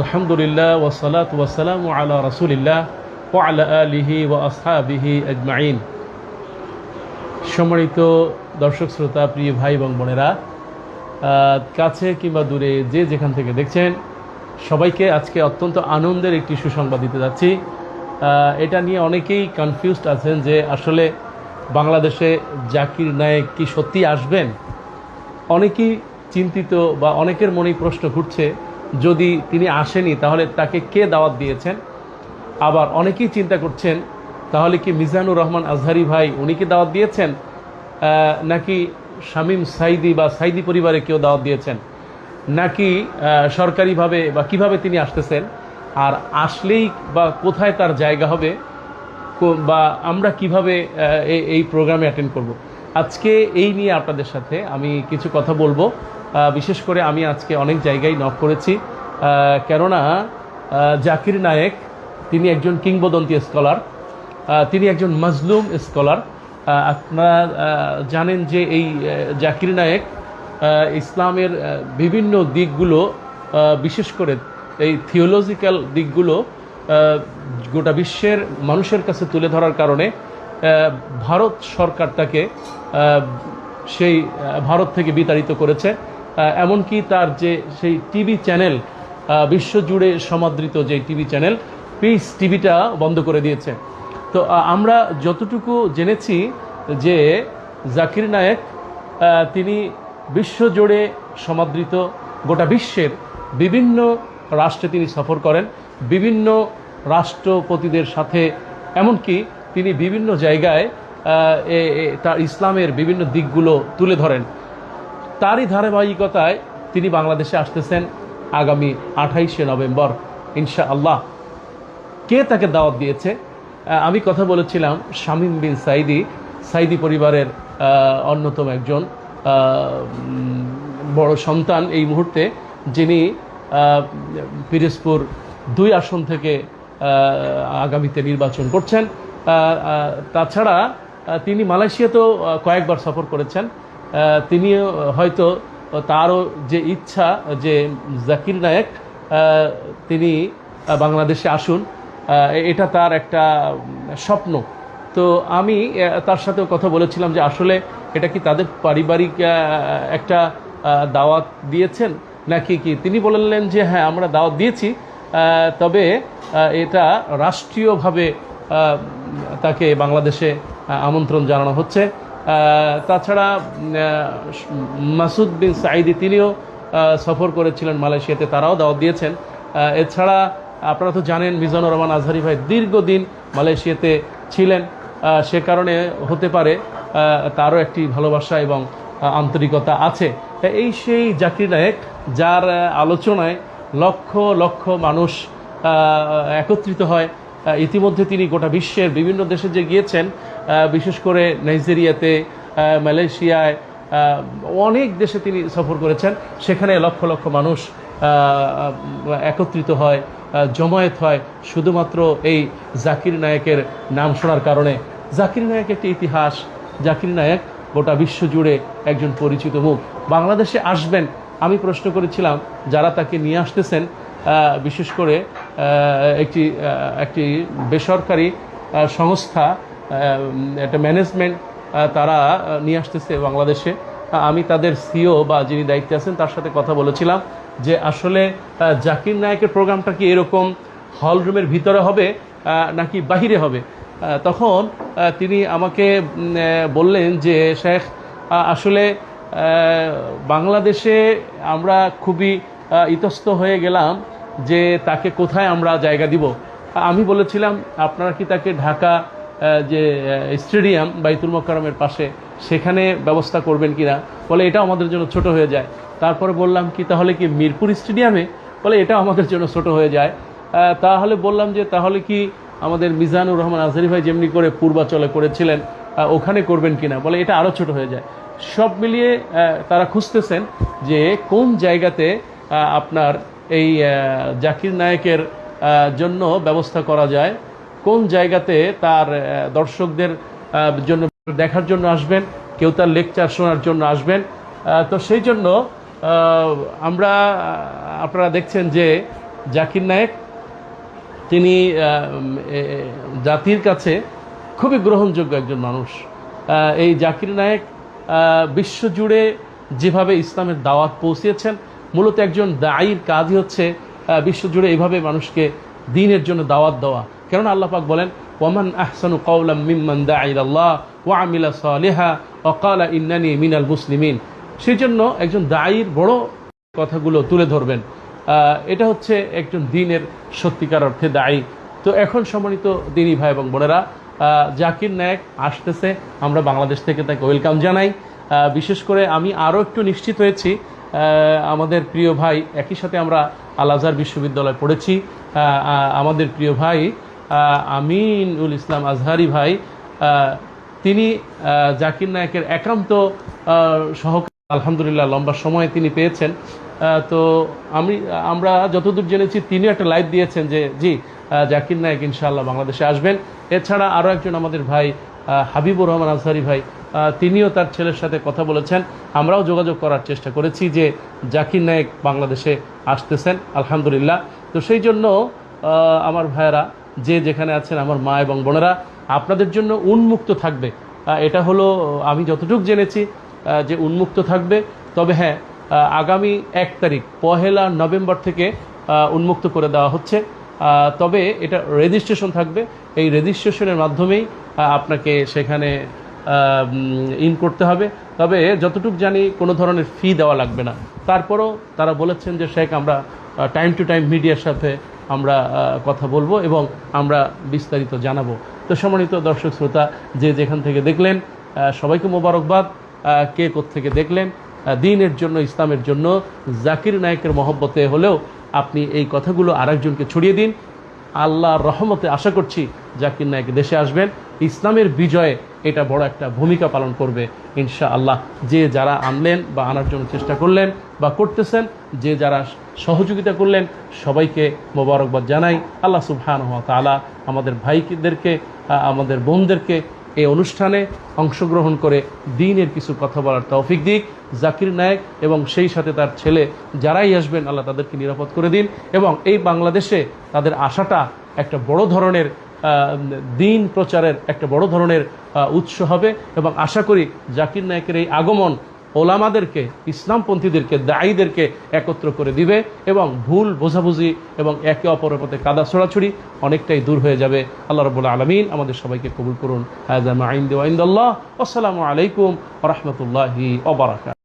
আলহামদুলিল্লাহ ওসালাত ওয়াসালাম আলা রসুলিল্লাহ ওয়ালা আলিহি ওয়া আসহাবিহি আজমাইন। সম্মানিত দর্শক, শ্রোতা, প্রিয় ভাই এবং বোনেরা কাছে কিংবা দূরে যে যেখান থেকে দেখছেন, সবাইকে আজকে অত্যন্ত আনন্দের একটি সুসংবাদ দিতে যাচ্ছি। এটা নিয়ে অনেকেই কনফিউজড আছেন যে আসলে বাংলাদেশে জাকির নায়েক কি সত্যি আসবেন? অনেকেই চিন্তিত বা অনেকের মনেই প্রশ্ন ঘুরছে যদি তিনি আসেনি, তাহলে তাকে কে দাওয়াত দিয়েছেন? আবার অনেকেই চিন্তা করছেন, তাহলে কি মিজানুর রহমান আজহারি ভাই উনি কি দাওয়াত দিয়েছেন? নাকি শামীম সাইদি বা সাইদি পরিবারে কেউ দাওয়াত দিয়েছেন? নাকি সরকারিভাবে বা কীভাবে তিনি আসতেছেন? আর আসলেই বা কোথায় তার জায়গা হবে? বা আমরা কীভাবে এই- প্রোগ্রামে অ্যাটেন্ড করব? আজকে এই নিয়ে আপনাদের সাথে আমি কিছু কথা বলব। বিশেষ করে আমি আজকে অনেক জায়গায় নক করেছি। কেননা জাকির নায়েক, তিনি একজন কিংবদন্তি স্কলার তিনি একজন মজলুম স্কলার আপনারা জানেন যে এই জাকির নায়েক ইসলামের বিভিন্ন দিকগুলো বিশেষ করে এই থিওলজিক্যাল দিকগুলো গোটা বিশ্বের মানুষের কাছে তুলে ধরার কারণে ভারত সরকার তাকে সেই ভারত থেকে বিতাড়িত করেছে। এমনকি তার যে সেই টিভি চ্যানেল বিশ্বজুড়ে সমাদৃত যে টিভি চ্যানেল পিস টিভিটা বন্ধ করে দিয়েছে। তো আমরা যতটুকু জেনেছি যে জাকির নায়েক তিনি বিশ্বজুড়ে সমাদৃত গোটা বিশ্বের বিভিন্ন রাষ্ট্রে তিনি সফর করেন, বিভিন্ন রাষ্ট্রপতিদের সাথে, এমনকি তিনি বিভিন্ন জায়গায় তার ইসলামের বিভিন্ন দিকগুলো তুলে ধরেন। তারই ধারাবাহিকতায় তিনি বাংলাদেশে আসতেছেন আগামী আঠাইশে নভেম্বর ইনশা আল্লাহ কে তাকে দাওয়াত দিয়েছে? আমি কথা বলেছিলাম শামীম বিন সাইদি সাইদি পরিবারের অন্যতম একজন বড় সন্তান এই মুহূর্তে, যিনি পিরোজপুর দুই আসন থেকে আগামীতে নির্বাচন করছেন। তাছাড়া তিনি মালয়েশিয়াতেও কয়েকবার সফর করেছেন। তিনিও হয়তো তারও যে ইচ্ছা, যে জাকির নায়েক তিনি বাংলাদেশে আসুন। এটা তার একটা স্বপ্ন। তো আমি তার সাথেও কথা বলেছিলাম যে আসলে এটা কি তাদের পারিবারিক একটা দাওয়াত দিয়েছেন? নাকি কি? তিনি বললেন যে হ্যাঁ আমরা দাওয়াত দিয়েছি। তবে এটা রাষ্ট্রীয়ভাবে তাকে বাংলাদেশে আমন্ত্রণ জানানো হচ্ছে। তাছাড়া মাসুদ বিন সাইদি তিনিও সফর করেছিলেন মালয়েশিয়াতে, তারাও দাওয়াত দিয়েছেন। এছাড়া আপনারা তো জানেন, মিজানুর রহমান আজহারি ভাই দীর্ঘদিন মালয়েশিয়াতে ছিলেন। সে কারণে হতে পারে তারও একটি ভালোবাসা এবং আন্তরিকতা আছে। এই সেই জাকির নায়েক, যার আলোচনায় লক্ষ লক্ষ মানুষ একত্রিত হয়। ইতিমধ্যে তিনি গোটা বিশ্বের বিভিন্ন দেশে যে গিয়েছেন বিশেষ করে নাইজেরিয়াতে মালয়েশিয়ায় অনেক দেশে তিনি সফর করেছেন। সেখানে লক্ষ লক্ষ মানুষ একত্রিত হয় জমায়েত হয়। শুধুমাত্র এই জাকির নায়কের নাম শোনার কারণে। জাকির নায়ক একটি ইতিহাস। জাকির নায়ক গোটা বিশ্ব জুড়ে একজন পরিচিত মুখ। বাংলাদেশে আসবেন, আমি প্রশ্ন করেছিলাম, যারা তাকে নিয়ে আসতেছেন বিশেষ করে একটি একটি বেসরকারি সংস্থা একটা ম্যানেজমেন্ট তারা নিয়ে আসতেছে বাংলাদেশে। আমি তাদের সিও বা যিনি দায়িত্বে আছেন তার সাথে কথা বলেছিলাম যে আসলে জাকির নায়কের প্রোগ্রামটা কি এরকম হল রুমের ভিতরে হবে নাকি বাহিরে হবে? তখন তিনি আমাকে বললেন যে, শেখ আসলে বাংলাদেশে আমরা খুবই ইতস্ত হয়ে গেলাম যে তাকে কোথায় আমরা জায়গা দিব? আমি বলেছিলাম, আপনারা কি তাকে ঢাকা যে স্টেডিয়াম বাইতুল মোকারমের পাশে সেখানে ব্যবস্থা করবেন কিনা? বলে এটা আমাদের জন্য ছোট হয়ে যায়। তারপরে বললাম, কি তাহলে কি মিরপুর স্টেডিয়ামে? বলে এটা আমাদের জন্য ছোট হয়ে যায়। তাহলে বললাম যে, তাহলে কি আমাদের মিজানুর রহমান আজহারি ভাই যেমনি করে পূর্বাচলে করেছিলেন ওখানে করবেন কিনা? বলে, এটা আরও ছোট হয়ে যায়। সব মিলিয়ে তারা খুঁজতেছেন যে কোন জায়গাতে আপনার এই জাকির নায়কের জন্য ব্যবস্থা করা যায়। কোন জায়গাতে তার দর্শকদের জন্য দেখার জন্য আসবেন, কেউ তার লেকচার শোনার জন্য আসবেন। তো সেই জন্য আমরা আপনারা দেখছেন যে জাকির নায়েক, তিনি জাতির কাছে খুবই গ্রহণযোগ্য একজন মানুষ। এই জাকির নায়েক বিশ্বজুড়ে যেভাবে ইসলামের দাওয়াত পৌঁছিয়েছেন মূলত একজন দায়ীর কাজই হচ্ছে বিশ্বজুড়ে এইভাবে মানুষকে দিনের জন্য দাওয়াত দেওয়া। কেননা আল্লাহ পাক বলেন, ওয়ামান আহসানু কাউলাম মিম্মান দাঈলাল্লাহ ওয়া আমিলা সালিহা ওয়া ক্বালা ইন্নানি মিনাল মুসলিমিন। সেই জন্য একজন দায়ীর বড় কথাগুলো তুলে ধরবেন। এটা হচ্ছে একজন দিনের সত্যিকার অর্থে দায়ী তো এখন সম্মানিত দিনী ভাই এবং বোনেরা জাকির নায়ক আসতেছে, আমরা বাংলাদেশ থেকে তাকে ওয়েলকাম জানাই। বিশেষ করে আমি আরও একটু নিশ্চিত হয়েছি আমাদের প্রিয় ভাই, একই সাথে আমরা আল আজহার বিশ্ববিদ্যালয়ে পড়েছি। আমাদের প্রিয় ভাই আমিনুল ইসলাম আজহারি ভাই তিনি জাকির নায়কের একান্ত সহকার। আলহামদুলিল্লাহ, লম্বা সময় তিনি পেয়েছেন। তো আমি, আমরা যতদূর জেনেছি তিনি একটা লাইভ দিয়েছেন যে, জি জাকির নায়ক ইনশাআল্লাহ বাংলাদেশে আসবেন। এছাড়া আরও একজন আমাদের ভাই হাবিবুর রহমান আজহারি ভাই তিনিও তার ছেলের সাথে কথা বলেছেন। আমরাও যোগাযোগ করার চেষ্টা করেছি যে জাকির নায়ক বাংলাদেশে আসতেছেন, আলহামদুলিল্লাহ। তো সেই জন্য আমার ভাইয়েরা, যে যেখানে আছেন, আমার মা এবং বোনেরা, আপনাদের জন্য উন্মুক্ত থাকবে। এটা হলো, আমি যতটুকু জেনেছি যে উন্মুক্ত থাকবে। তবে হ্যাঁ আগামী এক তারিখ, পহেলা নভেম্বর থেকে উন্মুক্ত করে দেওয়া হচ্ছে। তবে এটা রেজিস্ট্রেশন থাকবে। এই রেজিস্ট্রেশনের মাধ্যমেই আপনাকে সেখানে ইন করতে হবে। তবে যতটুকু জানি কোনো ধরনের ফি দেওয়া লাগবে না। তারপরও তারা বলেছেন যে, শেখ, আমরা টাইম টু টাইম মিডিয়ার সাথে আমরা কথা বলব এবং আমরা বিস্তারিত জানাব। তো সম্মানিত দর্শক শ্রোতা, যে যেখান থেকে দেখলেন সবাইকে মোবারকবাদ। কে থেকে দেখলেন দিনের জন্য, ইসলামের জন্য জাকির নায়কের মহব্বতে হলেও আপনি এই কথাগুলো আরেকজনকে ছড়িয়ে দিন। আল্লাহর রহমতে আশা করছি জাকির নায়ক দেশে আসবেন। ইসলামের বিজয়ে এটা বড় একটা ভূমিকা পালন করবে ইনশা আল্লাহ যে যারা আনলেন বা আনার জন্য চেষ্টা করলেন বা করতেছেন, যে যারা সহযোগিতা করলেন, সবাইকে মোবারকবাদ জানাই। আল্লাহ সুবহান তালা আমাদের ভাইদেরকে আমাদের বোনদেরকে এই অনুষ্ঠানে অংশগ্রহণ করে দিনের কিছু কথা বলার তৌফিক দিক। জাকির নায়ক এবং সেই সাথে তার ছেলে যারাই আসবেন, আল্লাহ তাদেরকে নিরাপদ করে দিন এবং এই বাংলাদেশে তাদের আশাটা একটা বড় ধরনের দিন প্রচারের একটা বড় ধরনের উৎস হবে এবং আশা করি জাকির নায়কের এই আগমন ওলামাদেরকে, ইসলামপন্থীদেরকে দায়ীদেরকে একত্র করে দিবে এবং ভুল বোঝাবুঝি এবং একে অপরের মধ্যে কাদা ছড়াছড়ি অনেকটাই দূর হয়ে যাবে। আল্লাহ রবুল্লা আলমিন আমাদের সবাইকে কবুল করুন। হাজাম আইন্দ আইন্দাল্লাহ আসসালামু আলাইকুম রহমতুল্লাহি ওবরাকাত